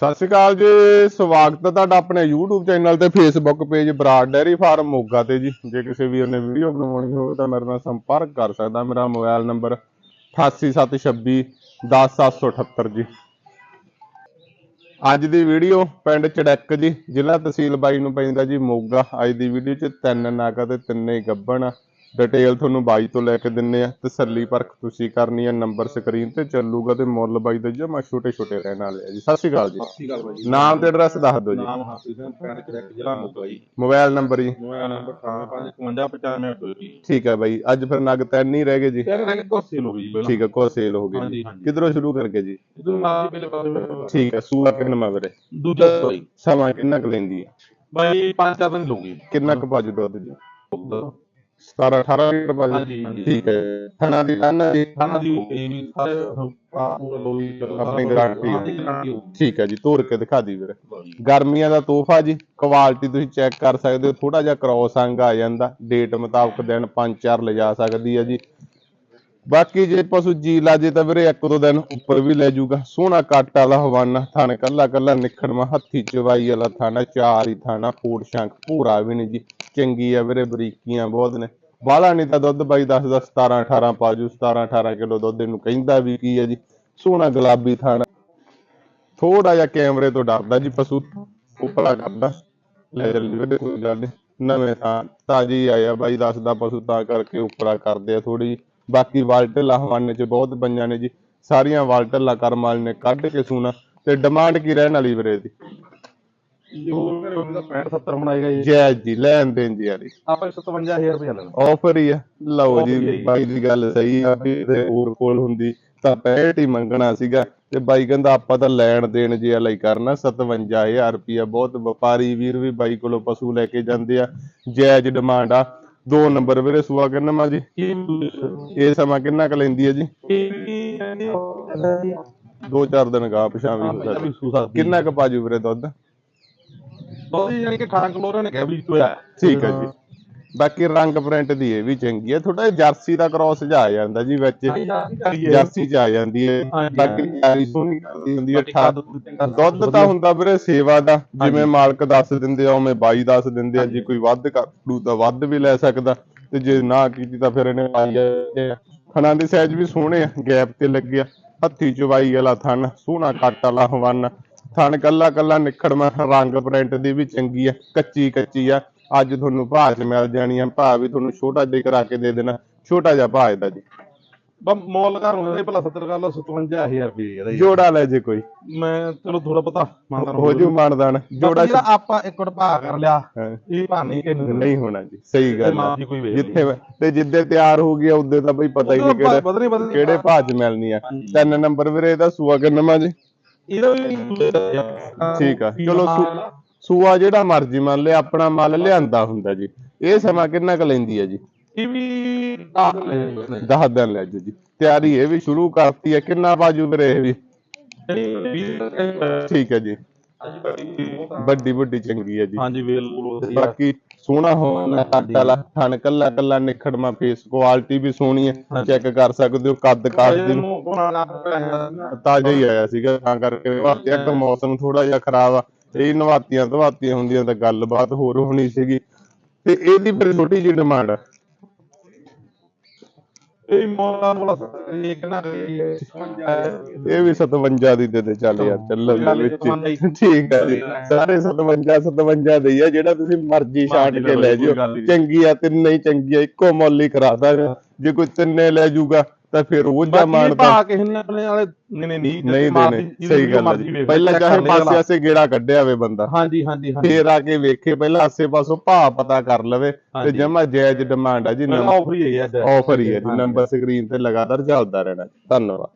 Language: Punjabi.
ਸਤਿ ਸ਼੍ਰੀ ਅਕਾਲ ਜੀ, ਸਵਾਗਤ ਹੈ ਤੁਹਾਡਾ ਆਪਣੇ YouTube ਚੈਨਲ ਤੇ, Facebook page Brar dairy farm, Moga ਤੇ ਜੀ। ਜੇ ਕਿਸੇ ਵੀਰ ਨੇ ਵੀਡੀਓ ਬਣਾਉਣੀ ਹੋਵੇ ਤਾਂ ਮੇਰੇ ਨਾਲ ਸੰਪਰਕ ਕਰ ਸਕਦਾ, ਮੇਰਾ ਮੋਬਾਈਲ ਨੰਬਰ 88726 10778 ਜੀ। ਅੱਜ ਦੀ ਵੀਡੀਓ ਪਿੰਡ ਚੜੈਕ ਜੀ, ਜ਼ਿਲ੍ਹਾ ਤਹਿਸੀਲ ਬਾਈ ਨੂੰ ਪੈਂਦਾ ਜੀ, ਮੋਗਾ। ਅੱਜ ਦੀ ਵੀਡੀਓ 'ਚ ਤਿੰਨ ਨਾਗਾ ਤੇ ਤਿੰਨੇ ਗੱਬਣ। ਆ ਡਿਟੇਲ ਤੁਹਾਨੂੰ ਬਾਈ ਤੋਂ ਲੈ ਕੇ ਦਿੰਨੇ ਆ ਤਸੱਲੀ ਪਰਖ ਤੁਸੀਂ ਕਰਨੀ ਆ ਨੰਬਰ ਸਕਰੀਨ ਤੇ ਚੱਲੂਗਾ ਤੇ ਮੁੱਲ ਬਾਈ ਦਾ ਜਮਾ ਛੋਟੇ ਛੋਟੇ ਰਹਿਣ ਵਾਲੇ ਆ ਜੀ। ਸਤਿ ਸ਼੍ਰੀ ਅਕਾਲ ਜੀ। ਸਤਿ ਸ਼੍ਰੀ ਅਕਾਲ ਬਾਈ ਜੀ ਨਾਮ ਤੇ ਐਡਰੈਸ ਦੱਸ ਦਿਓ ਜੀ। ਨਾਮ ਹਾਫਿਜ਼ ਸਿੰਘ ਪਿੰਡ ਚਰਕ ਜ਼ਿਲ੍ਹਾ ਮੋਗਾ ਜੀ। ਮੋਬਾਈਲ ਨੰਬਰ ਜੀ। ਮੋਬਾਈਲ ਨੰਬਰ 985595 ਜੀ ਠੀਕ ਹੈ ਬਾਈ ਅੱਜ ਫਿਰ ਨਗ ਤਿੰਨ ਹੀ ਰਹਿ ਗਏ ਜੀ। ਤੇਰੇ ਨਾਲ ਕੋ ਸੇਲ ਹੋ ਗਈ ਜੀ ਪਹਿਲਾਂ। ਠੀਕ ਹੈ ਕੋ ਸੇਲ ਹੋ ਗਈ ਹਾਂਜੀ, ਜੀ। ਹਾਂਜੀ। ਕਿਧਰੋਂ ਸ਼ੁਰੂ ਕਰਕੇ ਜੀ? ਇਦੋਂ ਨਾਲ ਹੀ ਪਹਿਲੇ ਪਾਸੇ ਠੀਕ ਹੈ ਸੂਆ ਕਿੰਨਾ ਵੀਰੇ ਦੂਜਾ ਬਾਈ ਸਮਾਂ ਕਿੰਨਾ ਕੁ ਲੈਂਦੀ ਹੈ? ਬਾਈ ਪੰਜ ਚਾਰ ਦਿਨ ਕਿੰਨਾ ਕੁ ਬਾਜੂ ਦੁੱਧ ਜੀ? 17 18 ਲੀਟਰ ਬਾਜੂ ਹਾਂਜੀ, ਹਾਂਜੀ। ਠੀਕ ਹੈ। ਥਣਾ ਦੀ ਅੰਨਾ ਜੀ। ਖਾਣਾ ਦੀ ਹੋ ਗਈ ਵੀ ਸਾਰੇ ਆ ਪੂਰਾ ਲੋਈ ਆਪਣੀ ਗਾਰੰਟੀ ਹੈ। ਆਪਣੀ ਗਾਰੰਟੀ ਹੋ ਠੀਕ ਹੈ ਜੀ ਤੋੜ ਕੇ ਦਿਖਾ ਦੀ ਵੀਰੇ। ਗਈ ਗਰਮੀਆਂ ਦਾ ਤੋਹਫਾ ਜੀ ਕੁਆਲਿਟੀ ਤੁਸੀਂ ਚੈੱਕ ਕਰ ਸਕਦੇ ਹੋ ਥੋੜਾ ਜਿਹਾ ਕ੍ਰੋਸ ਅੰਗ ਆ ਜਾਂਦਾ। ਡੇਟ ਮੁਤਾਬਕ ਦਿਨ 5-4 ਲਿਜਾ ਸਕਦੀ ਹੈ ਜੀ। ਬਾਕੀ ਜੇ ਪਸ਼ੂ ਜੀ ਲਾਜੇ ਤਾਂ ਵੀਰੇ ਇੱਕ ਦੋ ਦਿਨ ਉੱਪਰ ਵੀ ਲੈ ਜਾਊਗਾ ਸੋਹਣਾ ਕੱਟ ਵਾਲਾ ਹਵਾਨਾ ਥਣ ਕੱਲਾ ਕੱਲਾ ਨਿਖੜਵਾ ਹੱਥੀ ਚਵਾਈ ਵਾਲਾ ਥਾਣਾ ਚਾਰ ਹੀ ਥਾਣਾ ਫੂਡ ਸ਼ੰਕ ਪੂਰਾ ਵੀ ਨਹੀਂ ਜੀ। ਚੰਗੀ ਆ ਵੀਰੇ, ਬਰੀਕੀਆਂ ਬਹੁਤ ਨੇ। ਬਾਹਲਾ ਨਹੀਂ ਤਾਂ ਦੁੱਧ ਬਾਈ 10 10 17 18 ਪਾਜੂ 17 18 ਕਿਲੋ ਦੁੱਧ ਇਹਨੂੰ ਕਹਿੰਦਾ ਵੀ ਕੀ ਹੈ ਜੀ। ਸੋਹਣਾ ਗੁਲਾਬੀ ਥਾਣਾ ਥੋੜਾ ਜਿਹਾ ਕੈਮਰੇ ਤੋਂ ਡਰਦਾ ਜੀ ਪਸ਼ੂ ਉਪਰਾ ਕਰਦਾ। ਲੈ ਚੱਲੀ ਵੀਰੇ, ਕੋਈ ਗੱਲ ਨੀ ਨਵੇਂ ਤਾਂ ਤਾਜੀ ਆਇਆ ਬਾਈ ਦੱਸਦਾ ਪਸ਼ੂ ਤਾਂ ਕਰਕੇ ਉਪਰਾ ਕਰਦੇ ਆ ਥੋੜੀ ਬਾਕੀ ਵਾਲਟਲਾ ਹਵਾਨੇ ਚ ਬਹੁਤ ਪੰਜਾਂ ਨੇ ਜੀ। ਸਾਰੀਆਂ ਵਾਲਟਲਾ ਕਰਮ ਵਾਲੇ ਨੇ ਕੱਢ ਕੇ ਸੂਣਾ। ਤੇ ਡਿਮਾਂਡ ਕੀ ਰਹਿਣ ਵਾਲੀ ਵੀਰੇ ਦੀ ਜੋ ਮੇਰੇ ਉਹਦਾ 65 70 ਬਣਾਏਗਾ ਜੀ। ਜੈ ਜੀ ਲੈਣ ਦੇਣ ਜੀ ਯਾਰੀ। ਆਪਾਂ 57000 ਰੁਪਏ ਲੈਣਾ ਆਫਰ ਹੀ ਆ। ਲਓ ਜੀ। ਬਾਈ ਦੀ ਗੱਲ ਸਹੀ ਆ ਵੀ ਤੇ ਹੋਰ ਕੋਲ ਹੁੰਦੀ ਤਾਂ 65 ਹੀ ਮੰਗਣਾ ਸੀਗਾ। ਤੇ ਬਾਈ ਕਹਿੰਦਾ ਆਪਾਂ ਤਾਂ ਲੈਣ ਦੇਣ ਜੇ ਲਈ ਕਰਨਾ 57000 ਰੁਪਿਆ ਬਹੁਤ ਵਪਾਰੀ ਵੀਰ ਵੀ ਬਾਈ ਕੋਲੋਂ ਪਸ਼ੂ ਲੈ ਕੇ ਜਾਂਦੇ ਆ। ਜਾਇਜ਼ ਡਿਮਾਂਡ ਆ। ਦੋ ਨੰਬਰ ਵੀਰੇ ਸੂਆ ਕਿੰਨਾ ਮਾ ਜੀ? ਇਹ ਸਮਾਂ ਕਿੰਨਾ ਕੁ ਲੈਂਦੀ ਹੈ ਜੀ? ਦੋ ਚਾਰ ਦਿਨ ਗਾ ਕਿੰਨਾ ਕੁ ਪਾਜੂ ਵੀਰੇ ਦੁੱਧ? ਦੋਦੀ ਯਾਨੀ ਕਿ 18 ਕਿਲੋ ਉਹਨਾਂ ਨੇ ਕਿਹਾ ਵੀ ਚੋਇਆ ਠੀਕ ਹੈ ਜੀ। ਬਾਕੀ ਰੰਗ ਪ੍ਰਿੰਟ ਦੀ ਇਹ ਵੀ ਚੰਗੀ ਹੈ। ਥੋੜਾ ਜਰਸੀ ਦਾ ਕ੍ਰਾਸ ਜਾ ਆ ਜਾਂਦਾ ਜੀ ਵਿੱਚ। ਜਰਸੀ ਚ ਆ ਜਾਂਦੀ ਹੈ। ਬਾਕੀ ਯਾਰੀ ਸੋਹਣੀ ਕਰਦੀ ਹੁੰਦੀ ਹੈ। ਠਾ ਦੁੱਧ ਤਾਂ ਹੁੰਦਾ ਵੀਰੇ ਸੇਵਾ ਦਾ। ਜਿਵੇਂ ਮਾਲਕ ਦੱਸ ਦਿੰਦੇ ਆ ਉਵੇਂ ਬਾਈ ਦੱਸ ਦਿੰਦੇ ਆ। ਜੇ। ਕੋਈ ਵੱਧ ਕਰੂ ਤਾਂ ਵੱਧ ਵੀ ਲੈ ਸਕਦਾ। ਤੇ ਜੇ ਨਾ ਕੀਤੀ ਤਾਂ ਫਿਰ ਇਹਨੇ ਪਾਈ ਆ ਖਣਾ ਦੇ ਸਾਈਜ਼ ਵੀ ਸੋਹਣੇ ਆ। ਗੈਪ ਤੇ ਲੱਗਿਆ ਹੱਥੀ ਚਵਾਈ ਵਾਲਾ ਥਣ ਸੋਹਣਾ ਕੱਟ ਵਾਲਾ ਹਵਨ। ਥਣ ਕੱਲਾ ਕੱਲਾ ਨਿਖੜਵਾ ਰੰਗ ਪ੍ਰਿੰਟ ਦੀ ਵੀ ਚੰਗੀ ਆ ਕੱਚੀ ਕੱਚੀ ਆ। ਅੱਜ ਤੁਹਾਨੂੰ ਭਾਅ ਚ ਮਿਲ ਜਾਣੀ ਆ ਭਾਅ ਵੀ ਤੁਹਾਨੂੰ ਛੋਟਾ ਜਿਹਾ ਕਰਾ ਕੇ ਦੇ ਦੇਣਾ ਛੋਟਾ ਜਿਹਾ ਭਾਅ ਇਹਦਾ ਜੀ। ਬਸ ਮੁੱਲ ਘਰ ਹੁੰਦੇ ਭਲਾ 70 ਕਰ ਲਓ 57000 ਰੁਪਏ ਇਹਦਾ ਜੋੜਾ ਲੈ ਜੇ ਕੋਈ। ਮੈਂ ਚਲੋ ਥੋੜਾ ਪਤਾ ਮੰਨਦਾ ਹੋ ਜੂ ਮਾਨਦਾਨ ਜੋੜਾ ਜਿਹੜਾ ਆਪਾਂ ਇੱਕ ਵਾਰ ਭਾਅ ਕਰ ਲਿਆ ਇਹ ਭਾਅ ਨਹੀਂ ਕਿ ਨਹੀਂ ਹੋਣਾ ਜੀ ਸਹੀ ਗੱਲ ਦੀ ਜਿੱਥੇ ਤੇ ਜਿੱਦੇ ਤਿਆਰ ਹੋ ਗਿਆ ਉਹਦੇ ਤਾਂ ਬਈ ਪਤਾ ਹੀ ਨਹੀਂ ਕਿਹੜੇ ਕਿਹੜੇ ਭਾਅ ਚ ਮਿਲਣੀ ਆ। ਤਿੰਨ ਨੰਬਰ ਵੀਰੇ ਇਹਦਾ ਸੂਆ ਕਿੰਨਾ ਜੀ? ਇਹਦਾ ਵੀ ਠੀਕ ਆ ਚਲੋ ਸੂਆ ਜਿਹੜਾ ਮਰਜ਼ੀ ਮੰਨ ਲਿਆ ਆਪਣਾ ਮੱਲ ਲਿਆਂਦਾ ਹੁੰਦਾ ਜੀ। ਇਹ ਸਮਾਂ ਕਿੰਨਾ ਕੁ ਲੈਂਦੀ ਆ ਜੀ? ਇਹ ਵੀ ਦਸ ਲੈ ਜਾਓ। 10 ਦਿਨ ਲੈ ਜਾਓ ਜੀ। ਤਿਆਰੀ ਇਹ ਵੀ ਸ਼ੁਰੂ ਕਰਤੀ ਹੈ ਕਿੰਨਾ ਬਾਜੂ ਵੀਰੇ ਇਹ ਵੀ? ਠੀਕ ਹੈ ਜੀ। ਵੱਡੀ ਵੱਡੀ ਚੰਗੀ ਹੈ ਜੀ। ਹਾਂਜੀ ਬਾਕੀ ਸੋਹਣਾ ਹੋਣਾ ਕੱਲਾ ਥਣ ਕੱਲਾ ਕੱਲਾ ਨਿਖੜਮਾ ਫੇਸ ਕੁਆਲਿਟੀ ਵੀ ਸੋਹਣੀ ਹੈ ਚੈੱਕ ਕਰ ਸਕਦੇ ਹੋ ਕੱਦ ਕਾਸ ਦੀ। ਤਾਜ਼ਾ ਹੀ ਆਇਆ ਸੀਗਾ ਤਾਂ ਕਰਕੇ ਵਾਕਿਆ ਕਿ ਮੌਸਮ ਥੋੜਾ ਜਿਹਾ ਖਰਾਬ ਆ। ਇਹ ਨਵਾਤੀਆਂ ਧਵਾਤੀਆਂ ਹੁੰਦੀਆਂ ਤਾਂ ਗੱਲਬਾਤ ਹੋਰ ਹੋਣੀ ਸੀਗੀ। ਤੇ ਇਹਦੀ ਫਿਰ ਛੋਟੀ ਜਿਹੀ ਡਿਮਾਂਡ ਆ। ਇਹ ਮੋਲਾ ਮੋਲਾ ਇਹ ਕਿੰਨਾ ਇਹ ਵੀ 57 ਦੀ ਦੇ ਦੇ ਚੱਲ ਯਾਰ ਚੱਲਣ ਦੇ ਵਿੱਚ ਚੱਲ। ਠੀਕ ਹੈ ਜੀ ਸਾਰੇ 57 57 ਦੇ ਆ ਜਿਹੜਾ ਤੁਸੀਂ ਮਰਜ਼ੀ ਛਾਂਟ ਕੇ ਲੈ ਜਿਓ। ਚੰਗੀ ਆ ਤਿੰਨੇ ਹੀ ਚੰਗੀ ਆ ਇੱਕੋ ਮੁੱਲ ਹੀ ਕਰਾਦਾ ਜੇ ਕੋਈ ਤਿੰਨੇ ਲੈ ਜਾਊਗਾ ਤਾਂ ਫਿਰ ਉਹ ਜਾਂ ਮਾਣਦਾ ਪਾ ਕਿਸੇ ਨੇ ਵਾਲੇ ਨਹੀਂ ਨਹੀਂ ਨਹੀਂ ਦੇਣੇ ਸਹੀ ਗੱਲ ਹੈ ਪਹਿਲਾਂ ਚਾਹੇ ਪਾਸੇ ਆਸੇ ਗੇੜਾ ਕੱਢਿਆ ਹੋਵੇ ਬੰਦਾ। ਹਾਂਜੀ ਹਾਂਜੀ ਹਾਂਜੀ। ਫੇਰ ਆ ਕੇ ਵੇਖੇ ਪਹਿਲਾਂ ਆਸੇ ਪਾਸੋਂ ਭਾਅ ਪਤਾ ਕਰ ਲਵੇ ਤੇ। ਜਮਾ ਜਾਇਜ਼ ਡਿਮਾਂਡ ਆ ਜੀ ਆਫਰ ਹੀ ਹੈ ਆਫਰ ਹੀ ਹੈ ਜੀ ਨੰਬਰ ਸਕਰੀਨ ਤੇ ਲਗਾਤਾਰ ਚੱਲਦਾ ਰਹਿਣਾ ਧੰਨਵਾਦ।